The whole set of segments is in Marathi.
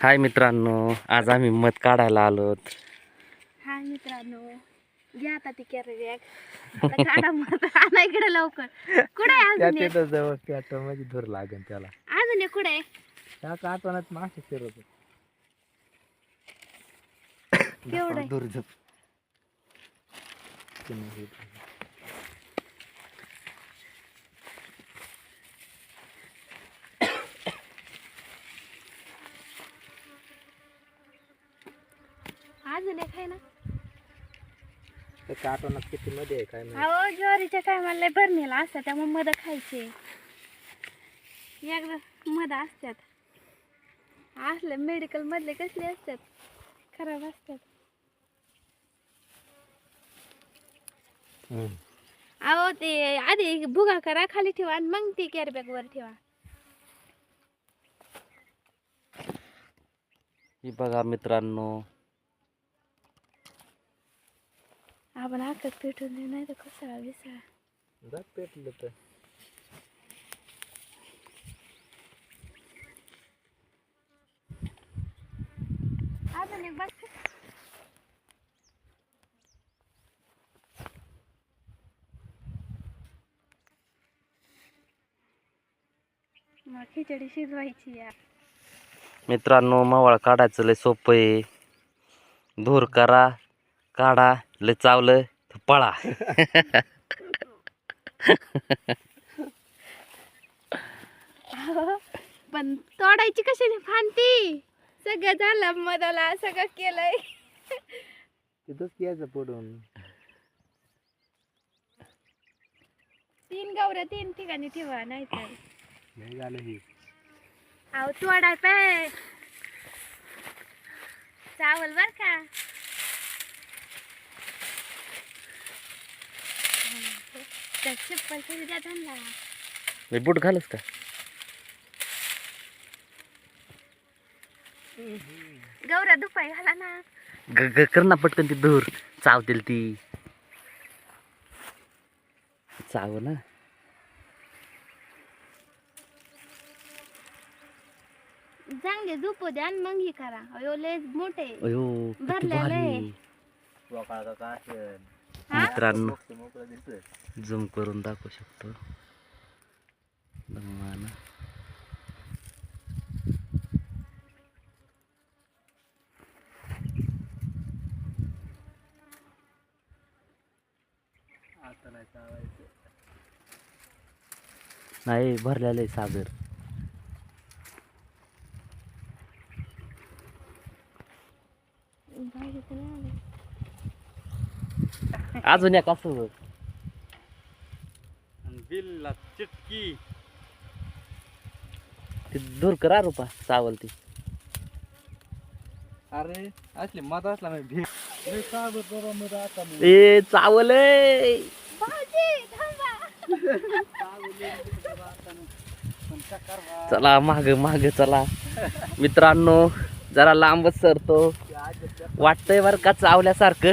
हाय मित्रांनो आज आम्ही मध काढायला आलोत. हाय मित्रांनो घ्या आता ती कॅरी बॅग आता काढा आणा इकडे लवकर. कुठे आहे अजून एक? जवळमध्ये धूर लागेल त्याला. अजून एक कुठे आहे? त्या काटवण्यात मासे फिरत केवढं? धूर झप. अजून एक आहे ना. काटवण्यात किती मध्ये आहे काय अहो ज्वारीच्या टायमाला भरणीला असतात त्यामुळे मध खायचे. एकदा मध असतात. असले मेडिकल मधले कसले असतात खराब असतात. हम्म. अहो ते आधी भुगा करा खाली ठेवा आणि मग ती कॅरी बॅग वर ठेवा. ही बघा मित्रांनो आपण आकत पेटून देऊ नाही तर कसा विसळा जा पेटलं तर. अजून एक बस मग खिचडी शिजवायची या. मित्रांनो मावळा काढायचं लय सोपं आहे. धूर करा. काढा लय चावलं तर पळा. पण तोडायची कशाने फांती सगळं झालं मधाला सगळं केलंय. तिथंच यायचं पडून. तीन गवऱ्या तीन ठिकाणी ठेवा नाही तर नाही झालं ही. अहो तोडाय पाय चावल बर का? त्या चप्पल तरी द्या त्यांना मी बूट घालच का? गौरा दुपाई घाला ना. ग ग कर ना पटकन ती धूर. चावतील ती. चाव ना. चांगले झोपू द्या आणि मग हे करा. अयो लय मोठे. अयो किती भरलेलं आहे. भारी? मित्रांनो मोकळं दिसतंय. झूम करून दाखवू शकतो. दमानं. नाही भरलेलं आहे सागर बाहेर तर नाही आले. अजून एक असं आणि बिलला चिटकी. ते धूर करा रुपा चावल ती. अरे असले मत असला मी भीक लय साबर बरं मध्ये आता मी. ए चावल पण चक्कर. चला माग माग चला. मित्रांनो जरा लांबच सरतो. वाटतंय बर का चावल्यासारखं.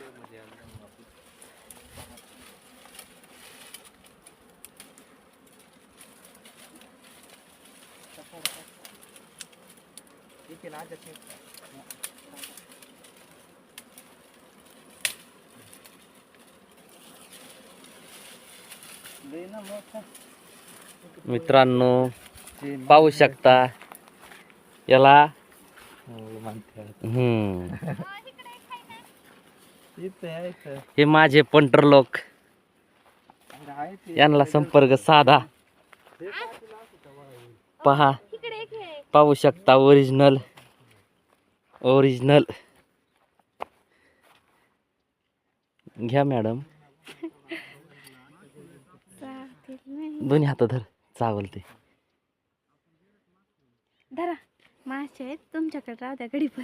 ठीक आहे मित्रांनो पाहू शकता याला हे माझे पंटर लोक. यांना संपर्क साधा. पहा. पाहू शकता ओरिजिनल ओरिजिनल. घ्या मॅडम. चालतील नाही दोन्ही हात धर चावल ते. धरा. मासे आहेत तुमच्याकडे राहते घडी पण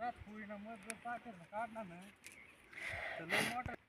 राहू द्या जर पण काढला ना तर लय मोठा